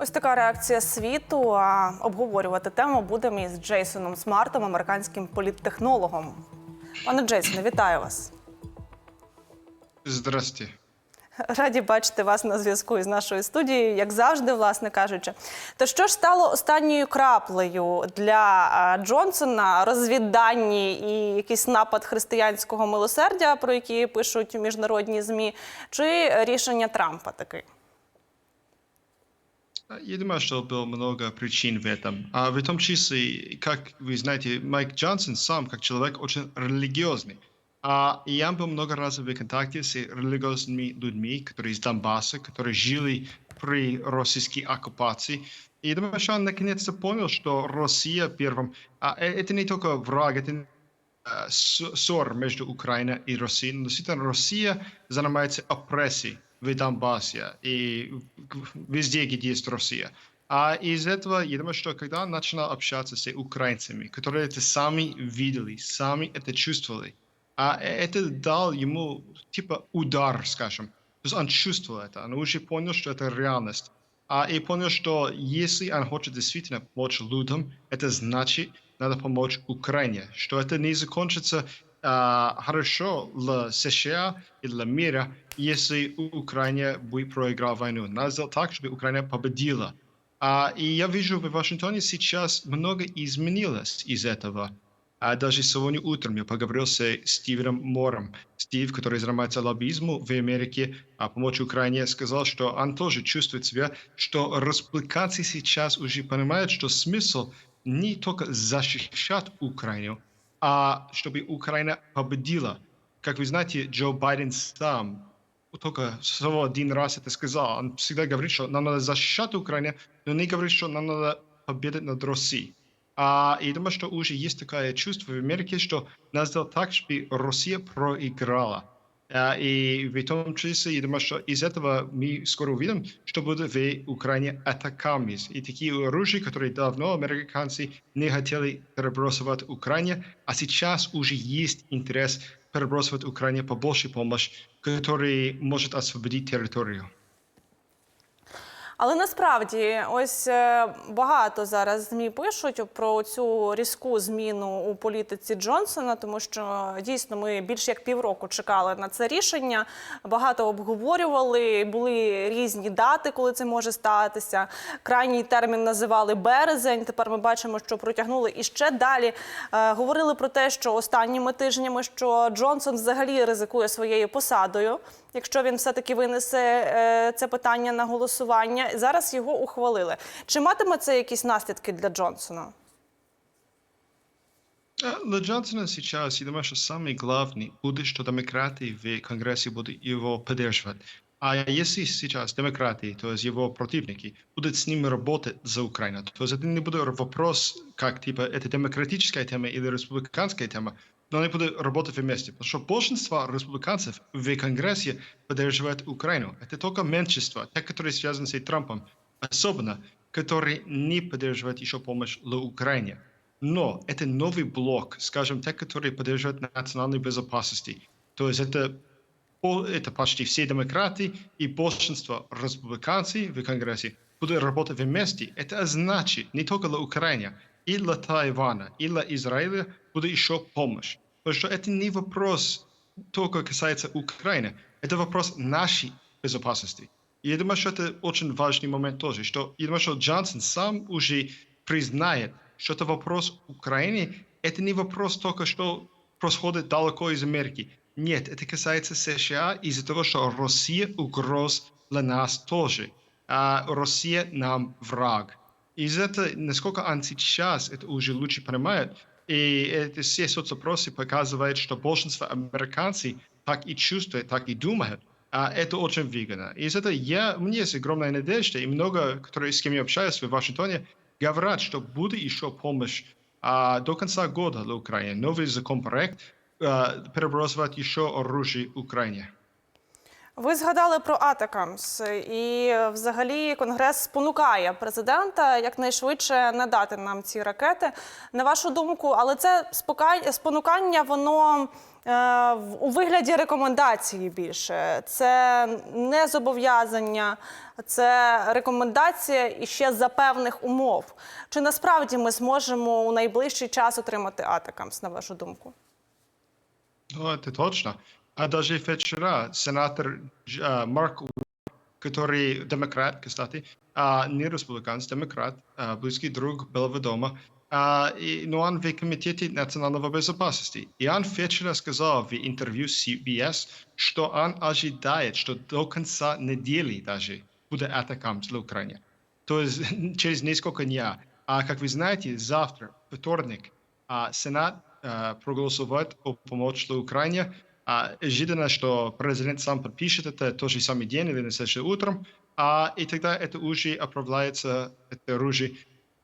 Ось така реакція світу. А обговорювати тему будемо із Джейсоном Смартом, американським політтехнологом. Пане Джейсоне, вітаю вас. Здрасте. Раді бачити вас на зв'язку із нашою студією, як завжди, власне кажучи. То що ж стало останньою краплею для Джонсона? Розвіддані і якийсь напад християнського милосердя, про які пишуть міжнародні змі, чи рішення Трампа таки? Я думаю, что было много причин в этом. А в том числе, как вы знаете, Майк Джонсон сам, как человек, очень религиозный. А я был много раз в контакте с религиозными людьми, которые из Донбасса, которые жили при российской оккупации. И думаю, что он наконец-то понял, что Россия первым... А э- это не только враг, это э, ссор между Украиной и Россией. Но действительно, Россия занимается опрессией в Донбассе и везде, где есть Россия. А из этого, я думаю, что когда начинал общаться с украинцами, которые это сами видели, сами это чувствовали, а это дал ему типа удар, скажем. То есть он чувствовал это, он уже понял, что это реальность. А и понял, что если он хочет действительно помочь людям, это значит, надо помочь Украине, что это не закончится хорошо для США и для мира, если Украина будет проиграть войну. Надо так, чтобы Украина победила. А, и я вижу в Вашингтоне сейчас много изменилось из этого. А даже сегодня утром я поговорил с Стивеном Мором. Стив, который занимается лоббизмом в Америке, а помочь Украине, сказал, что он тоже чувствует себя, что республиканцы сейчас уже понимают, что смысл не только защищать Украину, а чтобы Украина победила. Как вы знаете, Джо Байден сам только всего один раз это сказал. Он всегда говорит, что нам надо защищать Украину, но не говорит, что нам надо победить над Россией. А, и думаю, что уже есть такое чувство в Америке, что сделать так, чтобы Россия проиграла. А, и в том числе, я думаю, что из этого мы скоро увидим, что будет в Украине атаками. И такие оружия, которые давно американцы не хотели перебрасывать Украине, а сейчас уже есть интерес перебрасывать Украине побольше помощь, который может освободить территорию. Але насправді, ось е, багато зараз змі пишуть про цю різку зміну у політиці Джонсона, тому що дійсно ми більше як півроку чекали на це рішення. Багато обговорювали, були різні дати, коли це може статися. Крайній термін називали березень. Тепер ми бачимо, що протягнули і ще далі. Е, Говорили про те, що останніми тижнями що Джонсон взагалі ризикує своєю посадою, якщо він все таки винесе е, це питання на голосування. Зараз його ухвалили. Чи матиме це якісь наслідки для Джонсона? А, Для Джонсона сейчас, я думаю, что самый главный будет, что демократы в Конгрессе будут его поддерживать. А если сейчас демократы, то есть его противники, будут с ним работать за Украину, то есть это не будет вопрос, как типа это демократическая тема или республиканская тема, но они будут работать вместе. Потому что большинство республиканцев в Конгрессе поддерживают Украину. Это только меньшинство, те, которые связаны с Трампом, особенно, которые не поддерживают еще помощь для Украине. Но это новый блок, скажем, те, которые поддерживают национальную безопасность. То есть это, это почти все демократы и большинство республиканцев в Конгрессе будут работать вместе. Это значит не только для Украины, и для Тайвана, и для Израиля будет еще помощь. Потому что это не вопрос только касается Украины, это вопрос нашей безопасности. И я думаю, что это очень важный момент тоже, что я думаю, что Джонсон сам уже признает, что это вопрос Украины, это не вопрос только, что происходит далеко из Америки. Нет, это касается США из-за того, что Россия угроз для нас тоже. А Россия нам враг. Из этого, насколько он сейчас это уже лучше понимает, и это все соцопросы показывают, что большинство американцев так и чувствует, так и думает. А это очень выгодно. Из этого я, у меня есть огромная надежда, и много, которые, с кем я общаюсь в Вашингтоне, говорят, что будет еще помощь а, до конца года для Украины. Новый законопроект а, перебрасывать еще оружие Украине. Ви згадали про Атакамс, і взагалі Конгрес спонукає президента якнайшвидше надати нам ці ракети. На вашу думку, але це спонукання, воно е, у вигляді рекомендації більше. Це не зобов'язання, це рекомендація і ще за певних умов. Чи насправді ми зможемо у найближчий час отримати Атакамс, на вашу думку? Ну, это точно. А даже вчера сенатор а, Марк, который демократ, кстати, а, не республиканец, демократ, а, близкий друг Белого дома, а, и, но он в Комитете национальной безопасности. И он вчера сказал в интервью CBS, что он ожидает, что до конца недели даже будет атакам для Украины. То есть через несколько дней. А как вы знаете, завтра, вторник, а, Сенат а, проголосует о помощи Украине. А, ожидано, что президент сам подпишет это тот же самый день или на следующее утром, а, и тогда это уже отправляется, это оружие,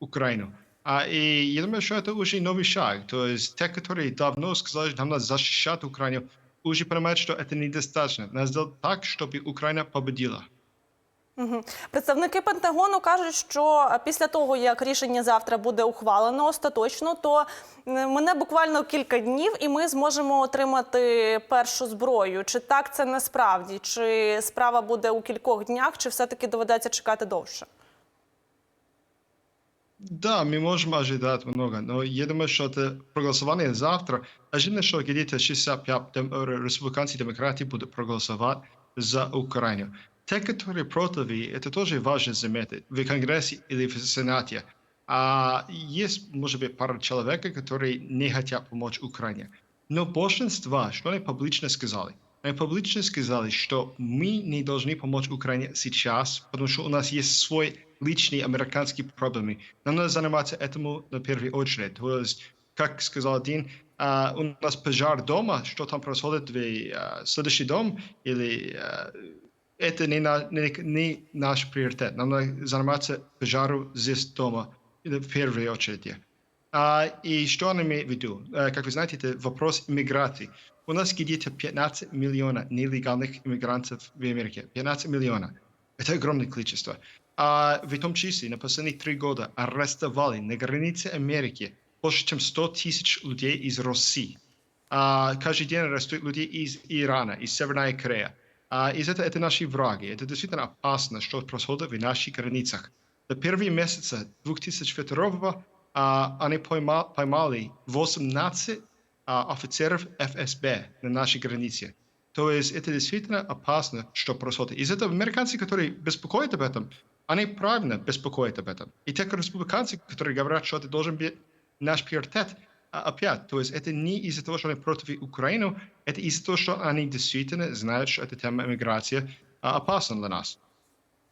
Украину. А, и я думаю, что это уже новый шаг. То есть те, которые давно сказали, что нам надо защищать Украину, уже понимают, что это недостаточно. Надо сделать так, чтобы Украина победила. Мгм. Представники Пентагону кажуть, що е, після того, як рішення завтра буде ухвалено остаточно, то е, мене буквально кілька днів, і ми зможемо отримати першу зброю. Чи так це насправді? Чи справа буде у кількох днях, чи все-таки доведеться чекати довше? Да, мы можем ожидать много, но я думаю, что это проголосование завтра. Ожидно, что где-то 65 дем- э, республиканцы и демократы будут проголосовать за Украину. Те, которые против, это тоже важно заметить, в Конгрессе или в Сенате. А есть, может быть, пара человек, которые не хотят помочь Украине. Но большинство, что они публично сказали? Они публично сказали, что мы не должны помочь Украине сейчас, потому что у нас есть свой личные американские проблемы. Нам надо заниматься этому на первую очередь. То есть, как сказал один, а, у нас пожар дома, что там происходит в а, следующий дом, или а, это не, на- не- не наш приоритет. Нам надо заниматься пожаром здесь дома в первую очередь. А, и что он имеет в виду? А, как вы знаете, это вопрос иммиграции. У нас где-то 15 миллионов нелегальных иммигрантов в Америке. 15 миллионов. Это огромное количество. А в том числе на последние три года арестовали на границе Америки больше, чем 100 тысяч людей из России. А, каждый день арестуют людей из Ирана, из Северной Кореи. А, из этого это наши враги. Это действительно опасно, что происходит в наших границах. За первые месяцы 2002 а, они пойма- поймали 18 а, офицеров ФСБ на нашей границе. То есть это действительно опасно, что происходит. Из этого американцы, которые беспокоят об этом, они правильно беспокоят об этом. И те республиканцы, которые говорят, что это должен быть наш приоритет, опять, то есть это не из-за того, что они против Украины, это из-за того, что они действительно знают, что эта тема иммиграции а, опасна для нас.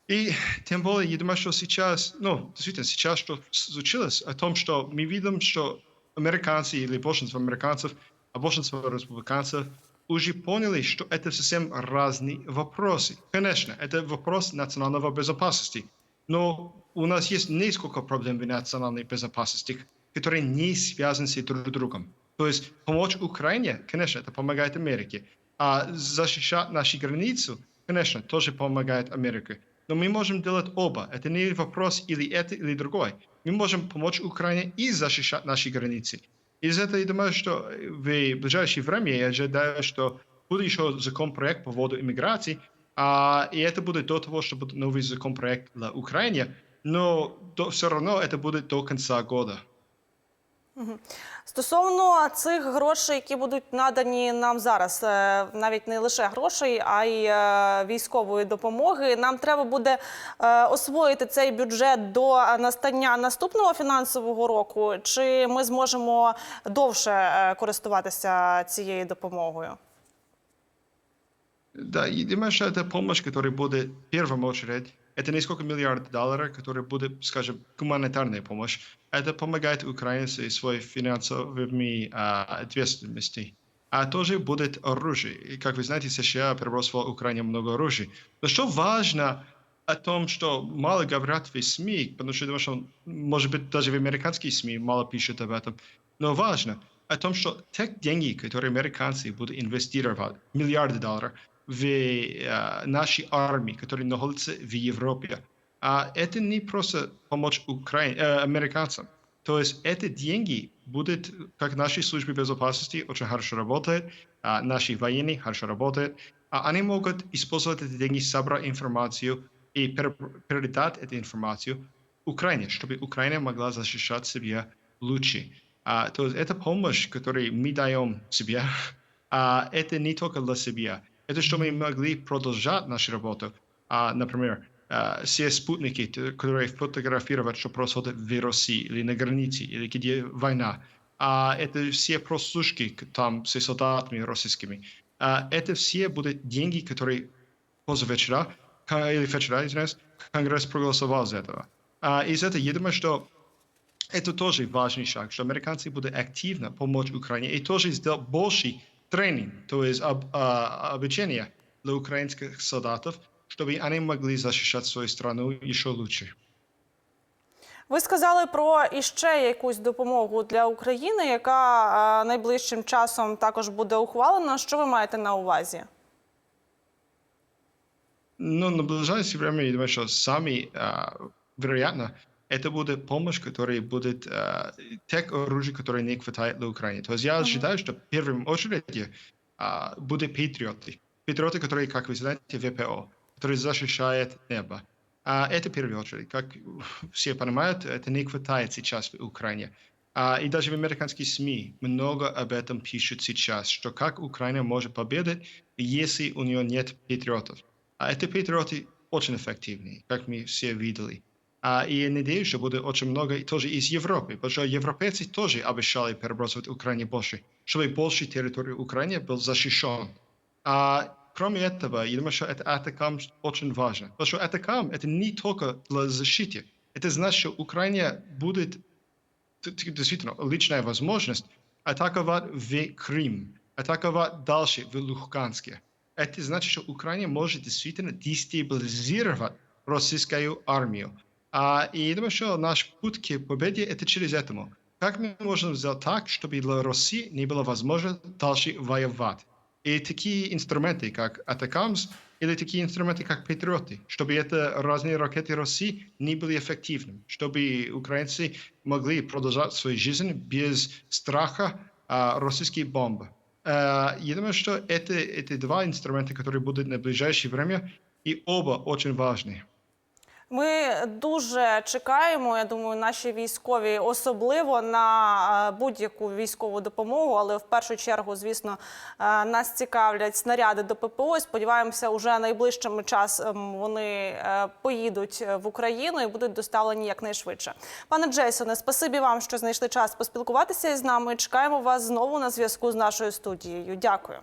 И тем более, я думаю, что сейчас, ну, действительно, сейчас что случилось, о том, что мы видим, что американцы или большинство американцев, а большинство республиканцев уже поняли, что это совсем разные вопросы. Конечно, это вопрос национальной безопасности, но у нас есть несколько проблем в национальной безопасности, которые не связаны с друг другом. То есть помочь Украине, конечно, это помогает Америке, а защищать наши границы, конечно, тоже помогает Америке. Но мы можем делать оба. Это не вопрос или это, или другой. Мы можем помочь Украине и защищать наши границы. Из этого я думаю, что в ближайшее время я ожидаю, что будет еще законопроект по поводу иммиграции, а, и это будет до того, что будет новый законопроект для Украины, но до- все равно это будет до конца года. Стосовно цих грошей, які будуть надані нам зараз, е, навіть не лише грошей, а й е, військової допомоги, нам треба буде е, освоїти цей бюджет до настання наступного фінансового року. Чи ми зможемо довше користуватися цією допомогою? Да, и думаю, что это помощь, которая будет в первую очередь, это несколько миллиардов долларов, которые будет, скажем, гуманитарная помощь. Это помогает Украине с своей финансовыми а, ответственностью. А тоже будет оружие. И, как вы знаете, США перебросила Украине много оружия. Но что важно о том, что мало говорят в СМИ, потому что, думаю, что, может быть, даже в американских СМИ мало пишут об этом, но важно о том, что те деньги, которые американцы будут инвестировать, миллиарды долларов, в э, нашей армии, которые находятся в Европе. А это не просто помочь Украине, э, американцам. То есть эти деньги будут, как наши службы безопасности очень хорошо работают, а наши военные хорошо работают, а они могут использовать эти деньги, собрать информацию и пер- передать эту информацию Украине, чтобы Украина могла защищать себя лучше. А, то есть это помощь, которую мы даем себе, а, это не только для себя. Это чтобы мы могли продолжать нашу работу. А, например, а, все спутники, которые фотографировать, что происходит в России или на границе, или где война. А, это все прослушки там с солдатами российскими. А, это все будут деньги, которые позавчера, или вчера, извиняюсь, Конгресс проголосовал за этого. А, из этого я думаю, что это тоже важный шаг, что американцы будут активно помочь Украине и тоже сделать больше тренинг, то есть об- а, обучение для украинских солдатов, чтобы они могли защищать свою страну еще лучше. Ви сказали про іще якусь допомогу для України, яка найближчим часом також буде ухвалена. Що ви маєте на увазі? Но на ближайшее время, я думаю, что сами, а, вероятно, это будет помощь, которая будет а, тех оружий, которые не хватает для Украины. То есть я считаю, что в первую очередь а, будут патриоты. Патриоты, которые, как вы знаете, ВПО, которые защищают небо. А это в первую очередь. Как все понимают, это не хватает сейчас в Украине. А, и даже в американских СМИ много об этом пишут сейчас, что как Украина может победить, если у нее нет патриотов. А эти патриоты очень эффективны, как мы все видели. А, и надеюсь, что будет очень много тоже из Европы, потому что европейцы тоже обещали перебросывать Украине больше, чтобы больше территории Украины был защищен. А кроме этого, я думаю, что это атакам очень важно. Потому что атакам это не только для защиты. Это значит, что Украина будет действительно личная возможность атаковать в Крым, атаковать дальше в Луганске. Это значит, что Украина может действительно дестабилизировать российскую армию. А, и думаю, что наш путь к победе это через этому. Как мы можем сделать так, чтобы для России не было возможно дальше воевать? И такие инструменты, как Атакамс, или такие инструменты, как Патриоты, чтобы это разные ракеты России не были эффективными, чтобы украинцы могли продолжать свою жизнь без страха а, российских бомб. А, я думаю, что это, это два инструмента, которые будут на ближайшее время, и оба очень важны. Ми дуже чекаємо. Я думаю, наші військові особливо на е, будь-яку військову допомогу, але в першу чергу, звісно, е, нас цікавлять снаряди до ППО. Сподіваємося, уже найближчим часом вони е, поїдуть в Україну і будуть доставлені якнайшвидше. Пане Джейсоне, спасибі вам, що знайшли час поспілкуватися із нами. Чекаємо вас знову на зв'язку з нашою студією. Дякую.